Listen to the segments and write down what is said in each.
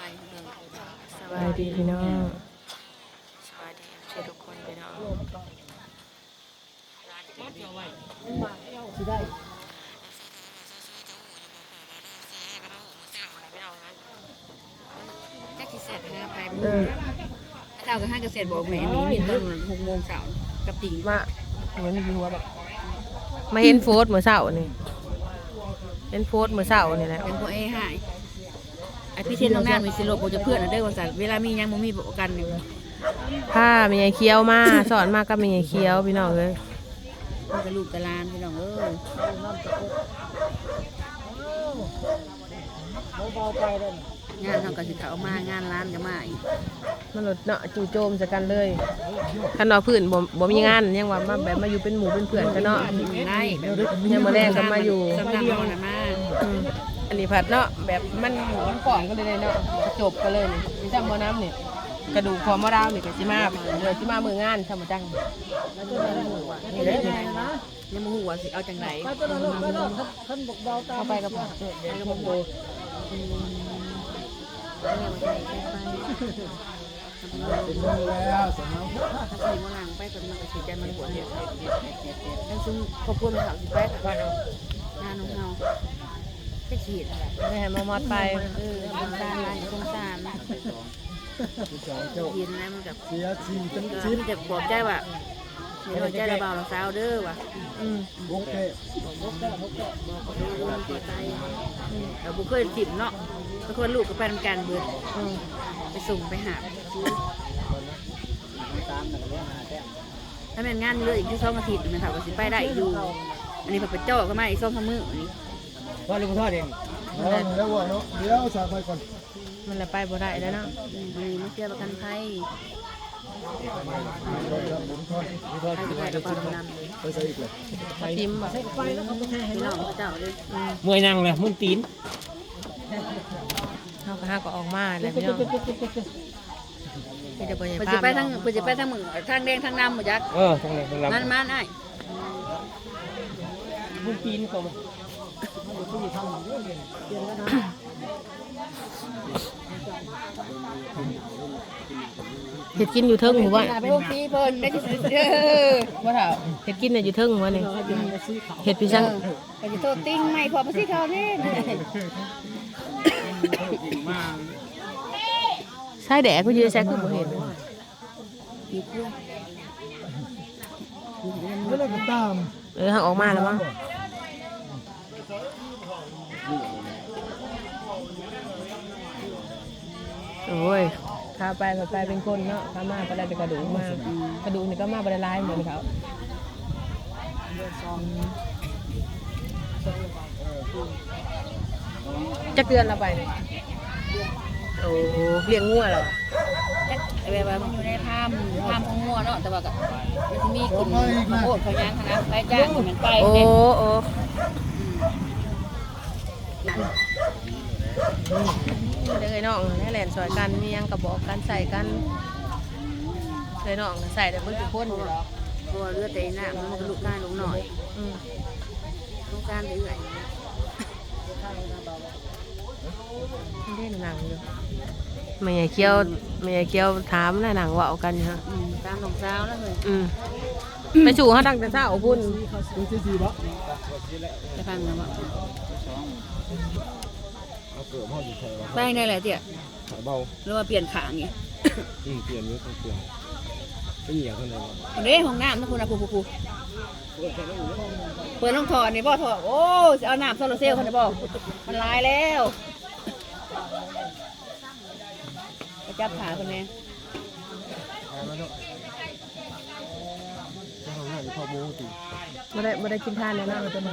ไปเรื่องสบายดีพี่น้องสบายดีเชทุกคนพี่น้องแค่ที่เสร็จนะไปเออเท่ากับห้าเกษตรบอกแม่นี้มีต้นหกโมงเช้ากับติ่งมาเหมือนมีหัวแบบมาเห็นโฟสเมื่อเช้านี่เห็นโฟสเมื่อเช้านี่แหละเป็นพวกเอ้หายไอ พี่เทนน้องน้ำมีสิโลโปจะเพื่อนนะเด้อวันสันเวลามียังมันมีประกันอยู่ผ้ามีไอ้เคี้ยวมา สอนมาก็มีไอ้เคี้ยวพี่น้องเลยมันก็ลูกตะลานพี่น้องเอ้ยงานเขาก็สิเขามางานร้านก็มาอีกมันหลดเนาะจู่โจมใส่กันเลยคันว่าพื้นบ่บ่มีงานยังว่ามาแบบมาอยู่เป็นหมู่เป็นเพื่อนกันเนาะได้แบบยังมาแรกก็มาอยู่สำนักเขาน่ะมา อันนี้ผัดเนาะแบบมันหมูมันก่อนก็เลยเนาะจบกันเลยนี่มีแต่หมอน้ำเนี่ยกระดูกคอมะราวนี่ก็สิมาเดี๋ยวสิมามืองานทำมาจังนี่เลยยังมูหัวสิเอาจังไหนเข้าไปกับเดี๋ยวผมดูถ้าใส่มะนางไปกันมันก็สิใจมันหัวเนี่ยทั้งซึ่งครอบครัวมันเขาสิไปกับบ้านเรางานของเรา ไปฉีดอะไรไม่ให้มามอดไปเออสงสารอะไรสงสารยินนะมันกับเสียชีจนก็ชีมีแต่ปลอบใจว่าเดี๋ยวใจระบาดเราสาวเด้อว่ะอืมโอเคเราบุเคยถิ่มเนาะก็คนลูกก็ไปทำการเบิดอืมไปส่งไปหาถ้าเป็นงานเหลยอีกที่สองอาทิตย์นะครับก็สิไปได้อยู่ อันนี้พอไปเจาะก็มาอีกสองสามมื้ออันนี้ ว่าลุงทอดเองแล้วว่าเนาะเดี๋ยวสากไปก่อนมันละไปบ่ได้แล้วเนาะอืมอันนี้ไม่เชื่อประกันภัยลุงทอดลุงทอดใครจะได้กระเป๋าดำน้ำเลยไปใส่อีกเลยมาทิมบ่พี่น้องเขาเจ้าเลยมวยนั่งเลยมึงตีนเฮาก็หาก็ออกมาแล้วพี่น้องมีแต่บ่ใหญ่เพิ่นภาจะพไปทางเพิ่นจะไปทางมึงทางแดงทางดำหมดจักเออตรงไหนตรงหลังมันมันไอ้มึงตีนเขาบ่ เฮ็ดกินอยู่เทิงหมู่บ้านไปพวกพี่เพิ่นได้ที่สุดเด้อบ่ถาเฮ็ดกินน่ะอยู่เทิงหมู่บ้านนี่เฮ็ดพี่ช่างก็จะโทษติ้งไม่พอมาสิเขาแน่ใช่แดกกูยืนใส่คือบ่เห็นมีเพื่อนไม่ได้ก็ตามเออหางออกมาแล้วมั้ง โอ้ยข้าไปข้าไปเป็นคนเนาะข้ามาก็ได้แต่กระดูกมากระดูกนี่ก็มาบรรลายเหมือนเขาจะเตือนเราไปเนี่ยโอ้เลี้ยงงัวเหรอแบบว่ามันอยู่ในภาพภาพของงัวเนาะแต่ว่าก็มันจะมีกลุ่มมาโอดเขาย่างคณะไปจ้างมันไปโอ้เด็กโอ้ เดี๋ยวไอ้น้องแน่แหลนสอยกันมีหยังกระบอกกันใส่กันไอ้น้องใส่แต่เพิ่งเป็นคนอยู่หรอกเพราะว่าเลือดแต่หน้ามันก็ลุกได้ลงหน่อยอืมลุกการเรื่อยไม่ได้หนังอยู่ไม่ใหญ่เคี้ยวไม่ใหญ่เคี้ยวถามนะหนังเว่ากันอยู่ฮะอืมตามของสาวแล้วเลยอืมไปสู่เขาดังแต่เช้าพุ่นดูที่จีบะจะฟังนะว่า เอาเกิดพ่ออยู่แถวไปได้แหละเตี่ยขาเบาหรือว่าเปลี่ยนขางไงอืมเปลี่ยนนี้ต้องเปลี่ยนเป็นเหนียวเท่านั้นเด้ห้องน้ำนะคุณนะผู้ผู้ผู้เปิดลงถอดนี่บ่ถอดโอ้จะเอาน้ำโซลาร์เซลล์คนนี้บ่มันลายแล้วไปจับขาคนนี้แล้วเนาะจะทำงานที่พ่อโม้ตีไม่ได้ไม่ได้กินทานเลยนะจะมา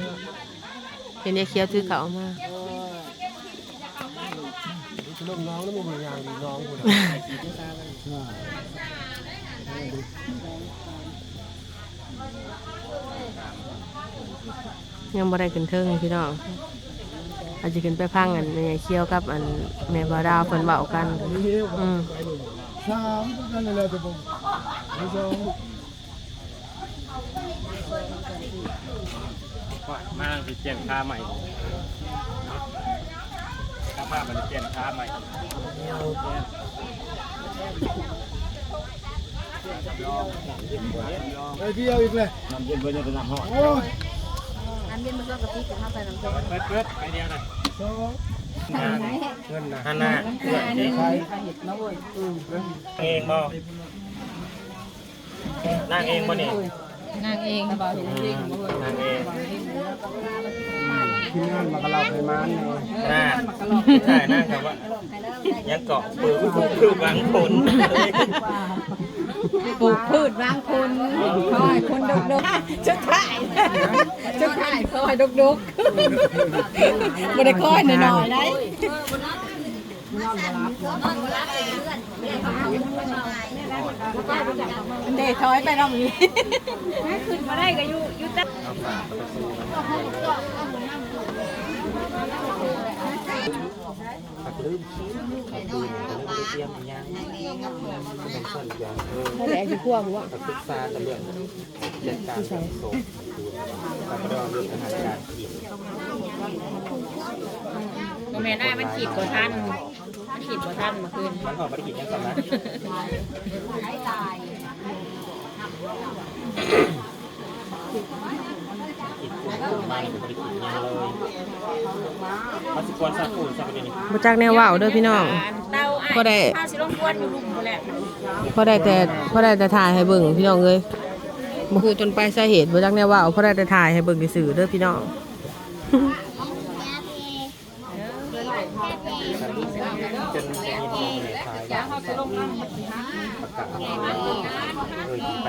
เห็นยายเคี้ยวถือเขามา จะลงน้องแล้วมึงมือยางดีน้องกูนะยังบ่ได้ขึ้นเทิงพี่น้องอาจจะขึ้นไปพังอันแม่ยายเคี้ยวกับอันแม่บ่าวดาวเพิ่นเว้ากันนี่เหี้ยวอืมสามกันเลยจะผมไม่สองมาสิเปลี่ยนค่าใหม่ ถ้าภาพมันเปลี่ยนภาพใหม่ไอ้เดียวอีกเลยน้ำเย็นเพื่อนจะน้ำหอมโอ้ยน้ำเย็นมันก็กะทิกับข้าวใส่น้ำส้มเปิดเปิดไอเดียหน่อยสองเงินนะฮันน่าเพื่อนเองเองบ่นั่งเองบ่นี่นางเองบ่เห็นจริงบ่นั่งเอง ทีมงานมากระลาไขมันเนี่ยน่าใช่นั่งกับว่ายังเกาะปืนคือบางคนปลูกพืชบางคนคอยคนดกดกชุดถ่ายชุดถ่ายคอยดกดกบ่ได้คอยหน่อยๆได้เดทอยไปรอ บนี้นั่นแหละคือขั้วผมว่าศึกษาแต่เรื่องจัดการส่งสูตรแล้วก็เรื่องอาหารการกินก็แม่ได้มันขีดกว่าท่านมันขีดกว่าท่านเมาคืนมันออกมาได้กินยังสำนักกินกุ้งมาเนี่ย มไม่ได้กินยังเลยมาสิกวนซาคูซาคูเดนี่บ่จักแนวว่าวเด้อพี่น้อง เต้าอ้ายก็ได้ ข้าวสิลงควนอยู่ลุมพุ่นแหละพอได้แต่พอได้แต่ถ่ายให้เบิ่งพี่น้องเอ้ยบ่ฮู้จนไปลายสาเหตุบ่จักแนวว่าวพอได้แต่ถ่ายให้เบิ่งซื่อๆเด้อพี่น้อง จนจะมีห้องในท้ายประกาศเออไป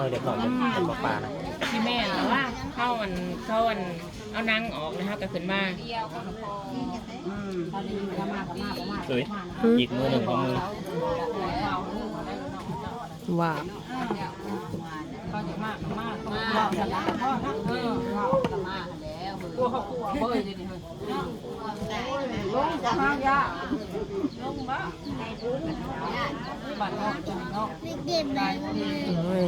ซอยเดี๋ยวก่อนเดี๋ยวปลานะพี่แม่แต่ว่าเข้ามันเข้ามันเอานางออกนะคะก็ขึ้นมาเอ้ยอีกมือหนึ่งของมือว่าโอ้ย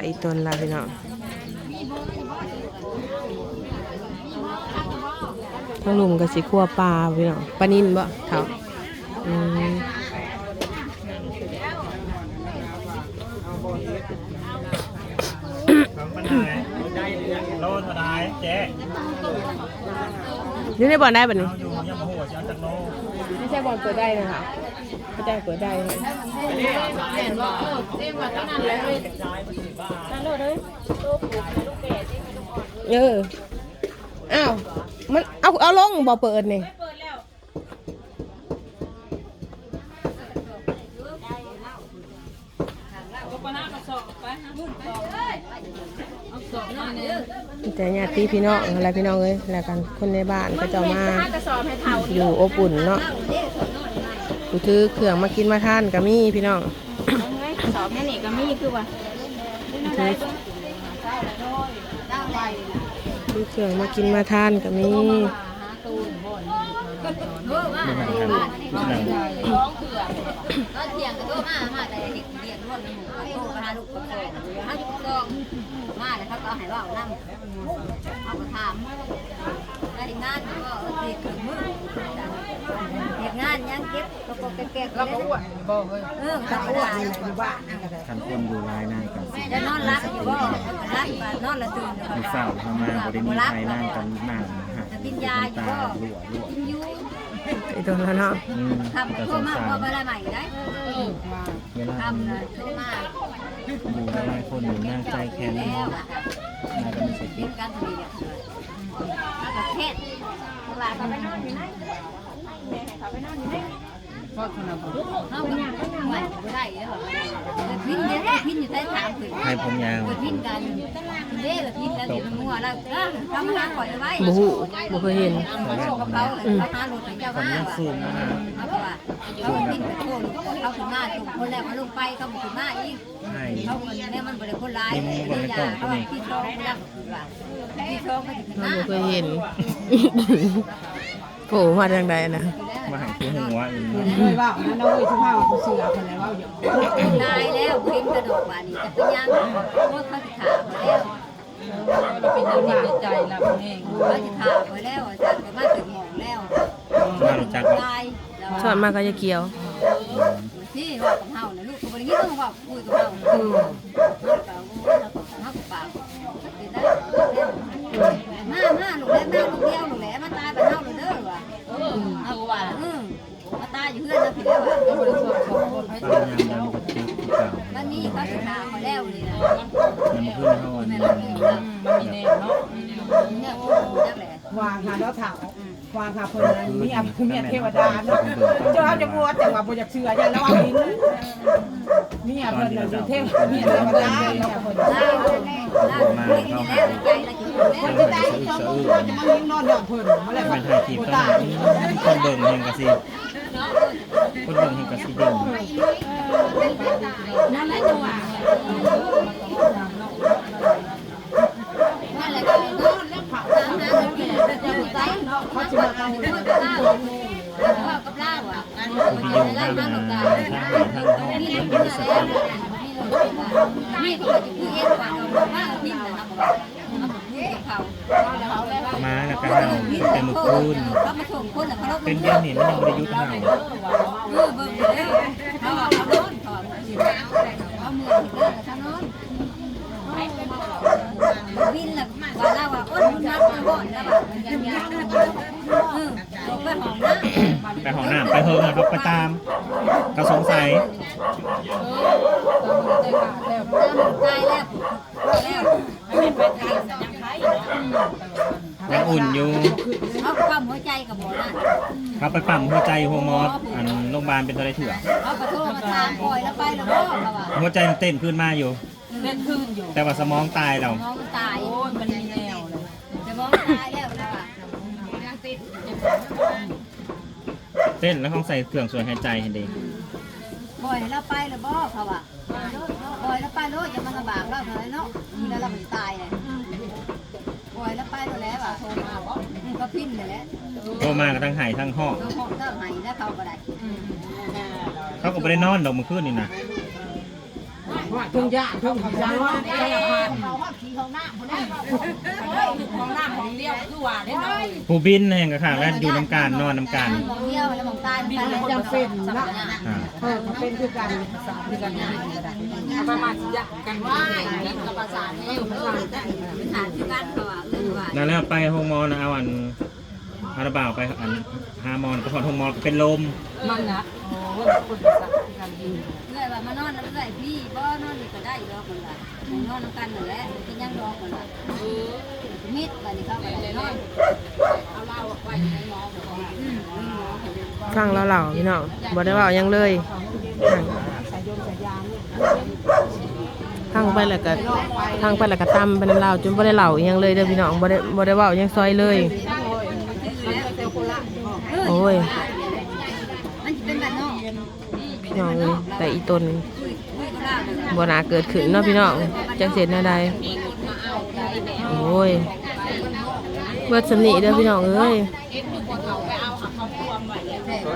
ไก่ตนลาพี่น้องทั้งลุมกับสิขัวปลาพี่น้องปลานินบ่เท่าอืมมันไหนโลเท่าไหร่เจ๊อยู่ในบ่อนได้บ่นี่อยู่ ใช่บอลเปิดได้นะคะไม่ใช่เปิดได้เหรม่นว่าเออเล่นวันนั้นเลยนั่ดเลยเอออ้าวมันเอาเอาลงบอเปิดนี่ไปนะรุ่นไปเลย แต่ญาติพี่น้องอะไรพี่น้องเอ้ยแล้วกันคนในบ้านก็จะมาอยู่อบอุ่นเนาะกูถือเครื่องมากินมาทานก็มีพี่น้องสอบแม่นี่ก็มีคือว่าถือถือเครื่องมากินมาทานก็มีก็เถียงกันตัว มามาแต่เด็กเรียนร่วมในหมู่ก็โตกันหาลูกกับโตถ้าอยู่กับโตมาแล้วเขาก็ให้ว่านั่งเอามาถามได้งานก็เด็กถึงมือเด็กงานยังเก็บก็ก็แก่ๆก็อ้วนเออก็อ้วนอยู่บ้านทันคนอยู่รายหน้ากันสิจะนอนรับอยู่บ่รับนอนละตื่นมีเศร้าเข้ามาบริมีใครนั่งกันหน้าฮะจะกินยาอยู่ตาบ่หลวหลวกินยู ไอ้ตัวแล้วเนาะอืมทำแต่โทสรงมาสารพอไปอะไรใหม่ได้เวลาทำเลยโทรมาอยู่หลายคนอยู่หน้าใจแข็งแล้วน่าจะมีสติกินกันทีเนี่ยแล้วก็เทศเวลาเขาไปนอนอยู่ไหนแม่ให้เขาไปนอนอยู่ไหน ให้ผมยาวบ่ฮู้บ่เคยเห็นมาโชว์กับเขาถเจ้าผมยังสูงนะฮะเขาดิ้นไปโคนเขาถึงมาถูกคนแรกมาลงไปเขาบอกขึ้นมาอีกเขาคนนี้มันบริคนร้ายเลยอย่าเขาบอกพี่ชองไม่ได้ว่าพี่ชองก็จะขึ้นเรามาบ่เคยเห็นโผล่มาทางใดนะ มาให้คือหัวอีกเลยว่าอันนั้นเอาไว้ทุกข้าวผู้เสือคนไหนว่าอย่างตายแล้วเห็นกระโดดว่านี่จะเป็นยังรถเขาจะขาไปแล้วเราเป็นยังไงใจละคนเองเขาจะขาไปแล้วอาจารย์ก็มาถึงหมองแล้วมารู้จักว่าตายแล้วสอนมาก็จะเกี่ยวที่ว่ากับเฮาเนี่ยลูกก็บ่ได้ยินต้องว่าคุยกับเฮาเฮาก็เฮาก็ปากเป็นได้มามาลูกแล้วมาลูกเดียวลูกแหละมาตายไปเฮาเลยเด้อว่ะเอาว่าอือมาตายอยู่เฮือนนะพี่แล้วว่ะ ตามยามยามกระติกที่เก่าวันนี้เขาจะขาเขาแล้วนี่นะยังมาขึ้นเขาอันนี้มันมีแนวเนาะเนี่ยจักแหละวางหาแล้วถามวางหาคนนั้นมีอภิเมียเทวดาเนาะเจ้าจะบวชแต่ว่าบ่อยากเชื่ออย่าแล้วเอาหินมีอภิเมียเทวเมียเทวดาเนี่ยคนลาลากินนี่แล้วใจละกินแล้วจะได้สะอื้นจะมายิงนอนอย่างเพิ่นมาแล้วไม่ถ่ายคนนี้คนเบิ่งเฮงกะสิ คนเบิ่งเฮงกะสิเด่นนั่นแหละจังหวะนั่นแหละก็นอนแล้วเผาตามหาเงินกินแล้วจะไปเนาะเขาจะมาเอาเงินกับลาบกับลาอะมันจะได้มากับลาบนี่เพื่อแล้วนี่ก็จะคือเอ็ดว่าเราบ้าพินนะครับเอาผมพูดกับเขามาแล้วก็เฮาเป็นมือคูนเขามาส่งคนเขาลบเป็นเดือนนี่มันยังบ่ได้ยุติเฮา เออเบิ่งเลยเขาเอาเขานอนเขาเอามือถึงแล้วเขานอนวินละว่าเราว่าอ้นมันนักมันบ่อนแล้วว่ามันยังยังเออไปห้องน้ำไปห้องน้ำไปเฮิงนะครับไปตามก็สงสัย ตายแล้วแล้ว ยังอุ่นอยู่ เขาความหัวใจกับหมอนั่น เขาไปปั๊มหัวใจโฮมอสอันโรงพยาบาลเป็นตัวไรเถื่อเขากระโทษมาถามปล่อยแล้วไปแล้วก็เขาว่าหัวใจมันเต้นขึ้นมาอยู่ เล่นคืนอยู่ แต่ว่าสมองตายแล้วมองตายโอ้ยมันมีแนวเลยจะมองตายแล้วนะว่าเต้นแล้วเขาใส่เครื่องช่วยหายใจเห็นดีปล่อยแล้วไปแล้วบ่เขาว่าปล่อยแล้วไปโลดจะมันลำบากเราเท่าไหร่เนาะทีแล้วเรามันตายเลยปล่อยแล้วไปแล้วอะโทรมาบ่ก็ พิมพ์เลยแหละโทรมาก็ทั้งไห้ทั้งห้อง เขาห้องเจ้าไหนแล้วเขาก็ได้เขาก็ไม่ได้นอนดอกเมื่อคืนนี่นะทุ่งหญ้าทุ่งหญ้าว่าไอ้ผ่านของน้ำของเดียวคือว่าได้หน่อยผู้บินแห่งกระข่างแล้วอยู่น้ำการนอนน้ำการมองเดียวแล้วมองตายมันไปแล้วยังเป็นนะอ่าเออเขาเป็นคือกันคือกันประมาณจะกันว่ากับภาษาเนี่ยฐานที่บ้านเขาอะเรื่องว่า แล้วแล้วไปโฮมอนะเอาอันฮาราบาวไปอันฮามอนไปถอดโฮมอเป็นลมมันนะโอ้ว่าคนภาษาคือกันดีเรื่อยว่ามานอนแล้วเรื่อยพี่บ่นอนนี่ก็ได้ดอกมันล่ะนอนนำกันนั่นแหละเป็นยังดอกมันล่ะเออมิดบัดนี้เขาก็ได้นอนเอาเหล้าไว้ในหม้อบ่อืมหม้อให้ฟังเราเหล่าพี่น้องบ่ได้เว้าหยังเลยฟัง ไปแล้วก็ฟังไปแล้วก็ตำเป็นเราจนบ่ได้เหล่าอิหยังเลยเด้อพี่น้องบ่ได้บ่ได้เว้าหยังซอยเลย โอ้ยมันจะเป็นแบบนอกพี่น้องเอ้ยแต่อีตนบ่น่าเกิดขึ้นเนาะพี่น้องจังเสร็จแนวใดโอ้ยเบิดสำนีเด้อพี่น้องเอ้ย